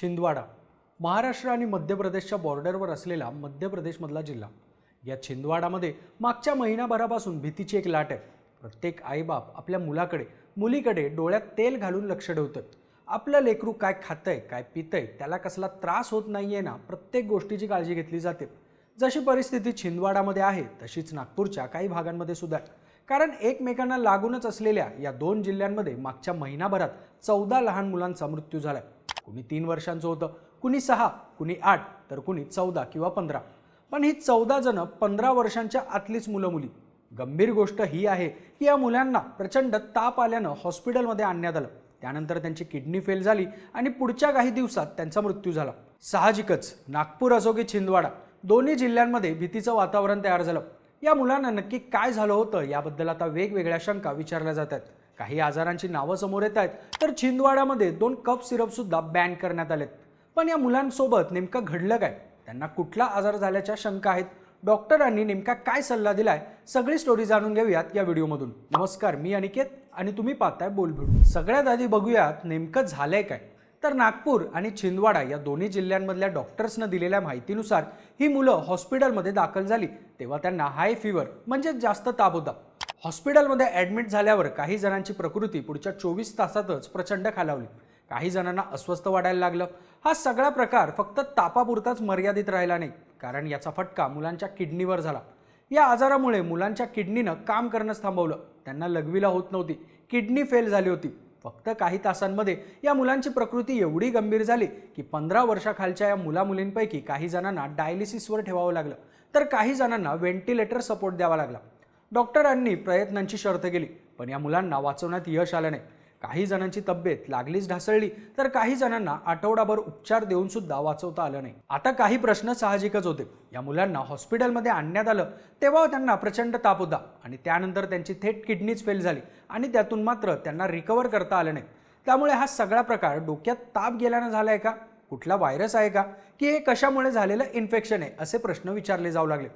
छिंदवाडा महाराष्ट्र आणि मध्य प्रदेशच्या बॉर्डरवर असलेला मध्य प्रदेशमधला जिल्हा. या छिंदवाडामध्ये मागच्या महिनाभरापासून भीतीची एक लाट आहे. प्रत्येक आईबाप आपल्या मुलाकडे मुलीकडे डोळ्यात तेल घालून लक्ष ठेवतं आपलं लेकरू काय खातंय काय पितंय त्याला कसला त्रास होत नाही आहे ना प्रत्येक गोष्टीची काळजी घेतली जाते. जशी परिस्थिती छिंदवाडामध्ये आहे तशीच नागपूरच्या काही भागांमध्ये सुद्धा आहे. कारण एकमेकांना लागूनच असलेल्या या दोन जिल्ह्यांमध्ये मागच्या महिनाभरात चौदा लहान मुलांचा मृत्यू झालाय. कुणी तीन वर्षांचं होतं कुणी सहा कुणी आठ तर कुणी चौदा किंवा पंधरा. पण ही चौदा जणं पंधरा वर्षांच्या आतलीच मुलं मुली गंभीर गोष्ट ही आहे की या मुलांना प्रचंड ताप आल्यानं हॉस्पिटलमध्ये आणण्यात आलं. त्यानंतर त्यांची किडनी फेल झाली आणि पुढच्या काही दिवसात त्यांचा मृत्यू झाला. साहजिकच नागपूर असो की छिंदवाडा दोन्ही जिल्ह्यांमध्ये भीतीचं वातावरण तयार झालं. या मुलांना नक्की काय झालं होतं याबद्दल आता वेगवेगळ्या शंका विचारल्या जातात काही आजारांची नावं समोर येत आहेत तर छिंदवाड्यामध्ये दोन कप सिरपसुद्धा बॅन करण्यात आलेत. पण या मुलांसोबत नेमकं घडलं काय? त्यांना कुठला आजार झाल्याच्या शंका आहेत? डॉक्टरांनी नेमका काय सल्ला दिलाय? सगळी स्टोरी जाणून घेऊयात या व्हिडिओमधून. नमस्कार मी अनिकेत आणि तुम्ही पाहताय बोलभिडू सगळ्यात आधी बघूयात नेमकं झालंय काय? तर नागपूर आणि छिंदवाडा या दोन्ही जिल्ह्यांमधल्या डॉक्टर्सनं दिलेल्या माहितीनुसार ही मुलं हॉस्पिटलमध्ये दाखल झाली. तेव्हा त्यांना हाय फिवर म्हणजेच जास्त ताप होता. हॉस्पिटलमध्ये ॲडमिट झाल्यावर काही जणांची प्रकृती पुढच्या चोवीस तासातच प्रचंड खालावली. काही जणांना अस्वस्थ वाटायला लागलं. हा सगळा प्रकार फक्त तापापुरताच मर्यादित राहिला नाही कारण याचा फटका मुलांच्या किडनीवर झाला. या आजारामुळे मुलांच्या किडनीनं काम करणंच थांबवलं. त्यांना लघवीला होत नव्हती. किडनी फेल झाली होती. फक्त काही तासांमध्ये या मुलांची प्रकृती एवढी गंभीर झाली की पंधरा वर्षाखालच्या या मुलामुलींपैकी काही जणांना डायलिसिसवर ठेवावं लागलं. तर काही जणांना व्हेंटिलेटर सपोर्ट द्यावा लागला. डॉक्टरांनी प्रयत्नांची शर्त केली पण या मुलांना वाचवण्यात यश आलं नाही. काही जणांची तब्येत लागलीच ढासळली तर काही जणांना आठवडाभर उपचार देऊन सुद्धा वाचवता आलं नाही. आता काही प्रश्न साहजिकच होते. या मुलांना हॉस्पिटलमध्ये आणण्यात आलं तेव्हा त्यांना प्रचंड ताप होता आणि त्यानंतर त्यांची थेट किडनीच फेल झाली आणि त्यातून मात्र त्यांना रिकवर करता आलं नाही. त्यामुळे हा सगळा प्रकार डोक्यात ताप गेल्यानं झालाय का? कुठला व्हायरस आहे का? की हे कशामुळे झालेलं इन्फेक्शन आहे? असे प्रश्न विचारले जाऊ लागले.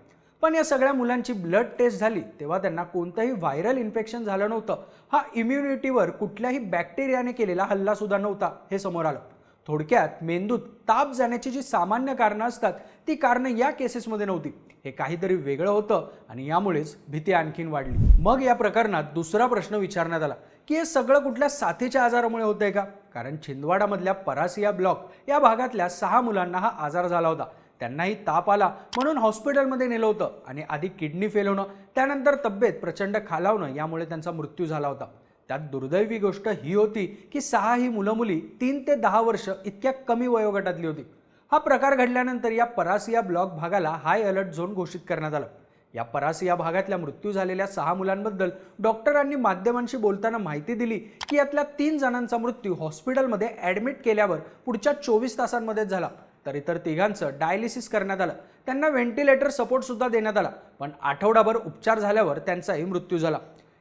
पण या सगळ्या मुलांची ब्लड टेस्ट झाली तेव्हा त्यांना कोणतंही व्हायरल इन्फेक्शन झालं नव्हतं. हा इम्युनिटीवर कुठल्याही बॅक्टेरियाने केलेला हल्लासुद्धा नव्हता हे समोर आलं. थोडक्यात मेंदूत ताप जाण्याची जी सामान्य कारणं असतात ती कारणं या केसेसमध्ये नव्हती. हे काहीतरी वेगळं होतं आणि यामुळेच भीती आणखीन वाढली. मग या प्रकरणात दुसरा प्रश्न विचारण्यात आला की हे सगळं कुठल्या साथीच्या आजारामुळे होतंय का? कारण छिंदवाडामधल्या परासिया ब्लॉक या भागातल्या सहा मुलांना हा आजार झाला होता. त्यांनाही ताप आला म्हणून हॉस्पिटलमध्ये नेलं होतं आणि आधी किडनी फेल होणं त्यानंतर तब्येत प्रचंड खालावणं यामुळे त्यांचा मृत्यू झाला होता. त्यात दुर्दैवी गोष्ट ही होती की सहा ही मुलं मुली तीन ते दहा वर्ष इतक्या कमी वयोगटातली होती. हा प्रकार घडल्यानंतर या परासिया ब्लॉक भागाला हाय अलर्ट झोन घोषित करण्यात आलं. या परासिया भागातल्या मृत्यू झालेल्या सहा मुलांबद्दल डॉक्टरांनी माध्यमांशी बोलताना माहिती दिली की यातल्या तीन जणांचा मृत्यू हॉस्पिटलमध्ये ॲडमिट केल्यावर पुढच्या चोवीस तासांमध्येच झाला. तर इतर तिघांचं डायलिसिस करण्यात आलं. त्यांना व्हेंटिलेटर सपोर्टसुद्धा देण्यात आला. पण आठवडाभर उपचार झाल्यावर त्यांचाही मृत्यू झाला.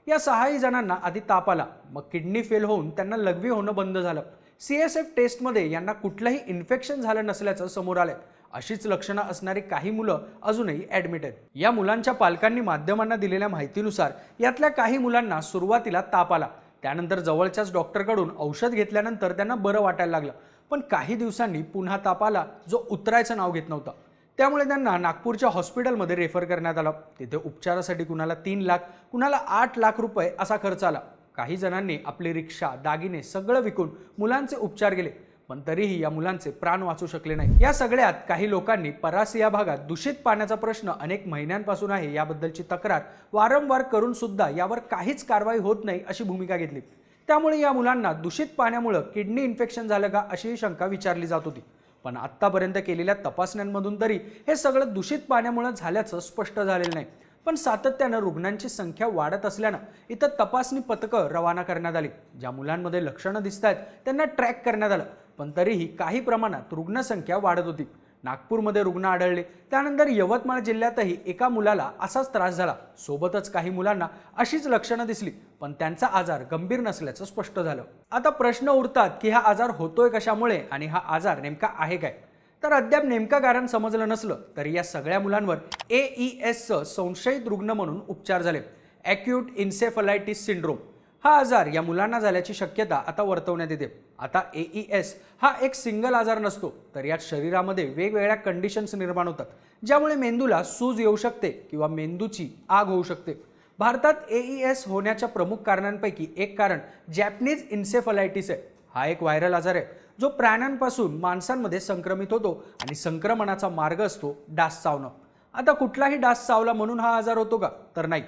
या सहाही जणांना आधी ताप आला. मग किडनी फेल होऊन त्यांना लघवी होणं बंद झालं. सी एस एफ टेस्टमध्ये यांना कुठलंही इन्फेक्शन झालं नसल्याचं समोर आलंय. अशीच लक्षणं असणारी काही मुलं अजूनही ॲडमिट आहेत. या मुलांच्या पालकांनी माध्यमांना दिलेल्या माहितीनुसार यातल्या काही मुलांना सुरुवातीला ताप आला. त्यानंतर जवळच्याच डॉक्टरकडून औषध घेतल्यानंतर त्यांना बरं वाटायला लागलं. पण काही दिवसांनी पुन्हा ताप आला जो उतरायचं नाव घेत नव्हता. त्यामुळे त्यांना नागपूरच्या हॉस्पिटलमध्ये रेफर करण्यात आलं. तिथे उपचारासाठी कुणाला तीन लाख कुणाला आठ लाख रुपये असा खर्च आला. काही जणांनी आपली रिक्षा दागिने सगळं विकून मुलांचे उपचार केले. पण तरीही या मुलांचे प्राण वाचू शकले नाही. या सगळ्यात काही लोकांनी परास या भागात दूषित पाण्याचा प्रश्न अनेक महिन्यांपासून आहे. याबद्दलची तक्रार वारंवार करून सुद्धा यावर काहीच कारवाई होत नाही अशी भूमिका घेतली. त्यामुळे या मुलांना दूषित पाण्यामुळं किडनी इन्फेक्शन झालं का अशीही शंका विचारली जात होती. पण आत्तापर्यंत केलेल्या तपासण्यांमधून तरी हे सगळं दूषित पाण्यामुळे झाल्याचं स्पष्ट झालेलं नाही. पण सातत्यानं रुग्णांची संख्या वाढत असल्यानं इथं तपासणी पथकं रवाना करण्यात आली. ज्या मुलांमध्ये लक्षणं दिसत आहेत त्यांना ट्रॅक करण्यात आलं. पण तरीही काही प्रमाणात रुग्णसंख्या वाढत होती. नागपूरमध्ये रुग्ण आढळले. त्यानंतर यवतमाळ जिल्ह्यातही एका मुलाला असाच त्रास झाला. सोबतच काही मुलांना अशीच लक्षणं दिसली पण त्यांचा आजार गंभीर नसल्याचं स्पष्ट झालं. आता प्रश्न उरतात की हा आजार होतोय कशामुळे आणि हा आजार नेमका आहे काय? तर अद्याप नेमकं कारण समजलं नसलं तरी या सगळ्या मुलांवर ए ई एसचं संशयित रुग्ण म्हणून उपचार झाले. ॲक्यूट इन्सेफलायटिस सिंड्रोम हा आजार या मुलांना झाल्याची शक्यता आता वर्तवण्यात येते. आता ए एस हा एक सिंगल आजार नसतो तर यात शरीरामध्ये वेगवेगळ्या कंडिशन्स निर्माण होतात ज्यामुळे मेंदूला सूज येऊ शकते किंवा मेंदूची आग होऊ शकते. भारतात ए एस होण्याच्या प्रमुख कारणांपैकी एक कारण जॅपनीज इन्सेफलायटिस आहे. हा एक व्हायरल आजार आहे जो प्राण्यांपासून माणसांमध्ये संक्रमित होतो आणि संक्रमणाचा मार्ग असतो डास चावणं. आता कुठलाही डास चावला म्हणून हा आजार होतो का? तर नाही.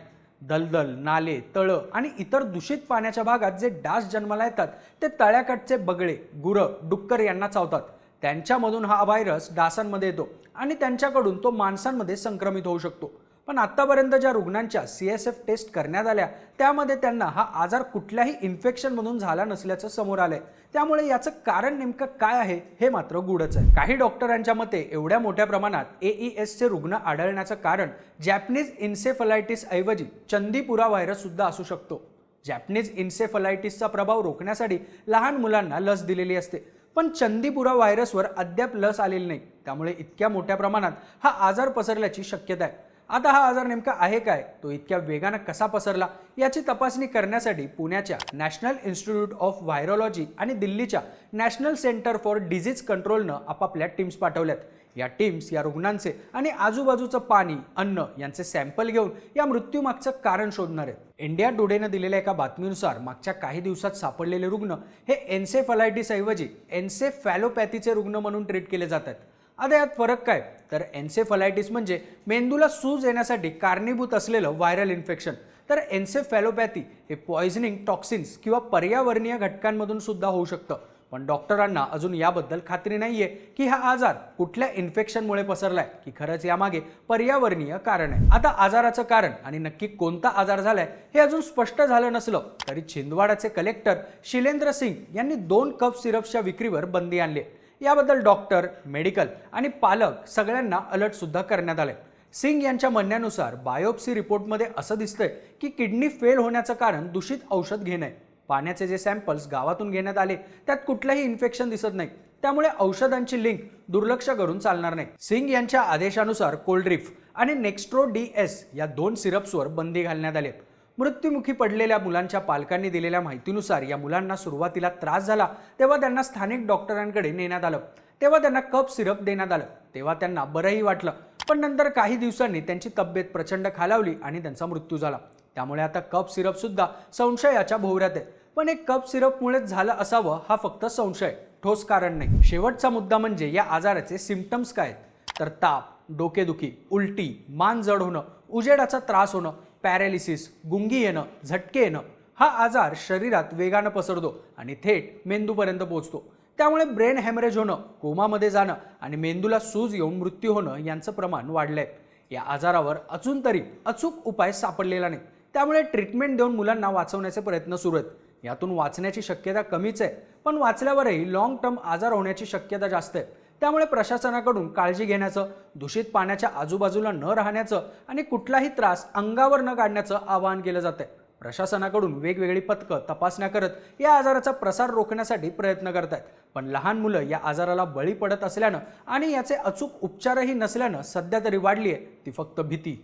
दलदल नाले तळं आणि इतर दूषित पाण्याच्या भागात जे डास जन्माला येतात ते तळ्याकडचे बगळे गुरं डुक्कर यांना चावतात. त्यांच्यामधून हा व्हायरस डासांमध्ये येतो आणि त्यांच्याकडून तो माणसांमध्ये संक्रमित होऊ शकतो. पण आत्तापर्यंत ज्या रुग्णांच्या सी एस एफ टेस्ट करण्यात आल्या त्यामध्ये त्यांना हा आजार कुठल्याही इन्फेक्शनमधून झाला नसल्याचं समोर आलंय. त्यामुळे याचं कारण नेमकं काय आहे हे मात्र गुडच आहे. काही डॉक्टरांच्या मते एवढ्या मोठ्या प्रमाणात ए एसचे रुग्ण आढळण्याचं कारण जॅपनीज इन्सेफलायटिस ऐवजी चंदीपुरा व्हायरस सुद्धा असू शकतो. जॅपनीज इन्सेफलायटिसचा प्रभाव रोखण्यासाठी लहान मुलांना लस दिलेली असते. पण चंदीपुरा व्हायरसवर अद्याप लस आलेली नाही. त्यामुळे इतक्या मोठ्या प्रमाणात हा आजार पसरल्याची शक्यता आहे. आता हा आजार नेमका आहे काय? तो इतक्या वेगानं कसा पसरला? याची तपासणी करण्यासाठी पुण्याच्या नॅशनल इन्स्टिट्यूट ऑफ व्हायरोलॉजी आणि दिल्लीच्या नॅशनल सेंटर फॉर डिझीज कंट्रोलनं आपापल्या टीम्स पाठवल्यात. या टीम्स या रुग्णांचे आणि आजूबाजूचं पाणी अन्न यांचे सॅम्पल घेऊन या मृत्यूमागचं कारण शोधणार आहेत. इंडिया टुडेनं दिलेल्या एका बातमीनुसार मागच्या काही दिवसात सापडलेले रुग्ण हे एन्सेफलायटिस ऐवजी एन्सेफॅलोपॅथीचे रुग्ण म्हणून ट्रीट केले जातात आता यात फरक काय? तर एन्सेफलायटिस म्हणजे मेंदूला सूज येण्यासाठी कारणीभूत असलेलं व्हायरल इन्फेक्शन. तर एन्सेफॅलोपॅथी हे पॉइझनिंग टॉक्सिन्स किंवा पर्यावरणीय घटकांमधून सुद्धा होऊ शकतं. पण डॉक्टरांना अजून याबद्दल खात्री नाही आहे की हा आजार कुठल्या इन्फेक्शनमुळे पसरलाय की खरंच यामागे पर्यावरणीय कारण आहे. आता आजाराचं कारण आणि नक्की कोणता आजार झालाय हे अजून स्पष्ट झालं नसलं तरी छिंदवाडाचे कलेक्टर शिलेंद्र सिंग यांनी दोन कप सिरप्सच्या विक्रीवर बंदी आणली आहे. याबद्दल डॉक्टर मेडिकल आणि पालक सगळ्यांना अलर्टसुद्धा करण्यात आले. सिंग यांच्या म्हणण्यानुसार बायोप्सी रिपोर्टमध्ये असं दिसतंय की किडनी फेल होण्याचं कारण दूषित औषध घेणं. आहे पाण्याचे जे सॅम्पल्स गावातून घेण्यात आले त्यात कुठलंही इन्फेक्शन दिसत नाही. त्यामुळे औषधांची लिंक दुर्लक्ष करून चालणार नाही. सिंग यांच्या आदेशानुसार कोल्ड्रिफ आणि नेक्स्ट्रो डी एस या दोन सिरप्सवर बंदी घालण्यात आली. मृत्युमुखी पडलेल्या मुलांच्या पालकांनी दिलेल्या माहितीनुसार या मुलांना सुरुवातीला त्रास झाला तेव्हा त्यांना स्थानिक डॉक्टरांकडे नेण्यात आलं. तेव्हा त्यांना कप सिरप देण्यात आलं. तेव्हा त्यांना बरंही वाटलं. पण नंतर काही दिवसांनी त्यांची तब्येत प्रचंड खालावली आणि त्यांचा मृत्यू झाला. त्यामुळे आता कप सिरप सुद्धा संशयाच्या भोवऱ्यात आहे. पण एक कप सिरपमुळेच झालं असावं हा फक्त संशय. ठोस कारण नाही. शेवटचा मुद्दा म्हणजे या आजाराचे सिम्पटम्स काय आहेत? तर ताप डोकेदुखी उलटी मान जड होणं उजेडाचा त्रास होणं पॅरालिसिस गुंगी येणं झटके येणं हा आजार शरीरात वेगानं पसरतो आणि थेट मेंदूपर्यंत पोहोचतो. त्यामुळे ब्रेन हॅमरेज होणं कोमामध्ये जाणं आणि मेंदूला सूज येऊन मृत्यू होणं यांचं प्रमाण वाढलंय. या आजारावर अजून तरी अचूक उपाय सापडलेला नाही. त्यामुळे ट्रीटमेंट देऊन मुलांना वाचवण्याचे प्रयत्न सुरू आहेत. यातून वाचण्याची शक्यता कमीच आहे. पण वाचल्यावरही लॉंग टर्म आजार होण्याची शक्यता जास्त आहे. त्यामुळे प्रशासनाकडून काळजी घेण्याचं दूषित पाण्याच्या आजूबाजूला न राहण्याचं आणि कुठलाही त्रास अंगावर न काढण्याचं आवाहन केलं जातंय. प्रशासनाकडून वेगवेगळी पथकं तपासण्या करत या आजाराचा प्रसार रोखण्यासाठी प्रयत्न करत आहेत पण लहान मुलं या आजाराला बळी पडत असल्यानं आणि याचे अचूक उपचारही नसल्यानं सध्या तरी वाढली आहे ती फक्त भीती.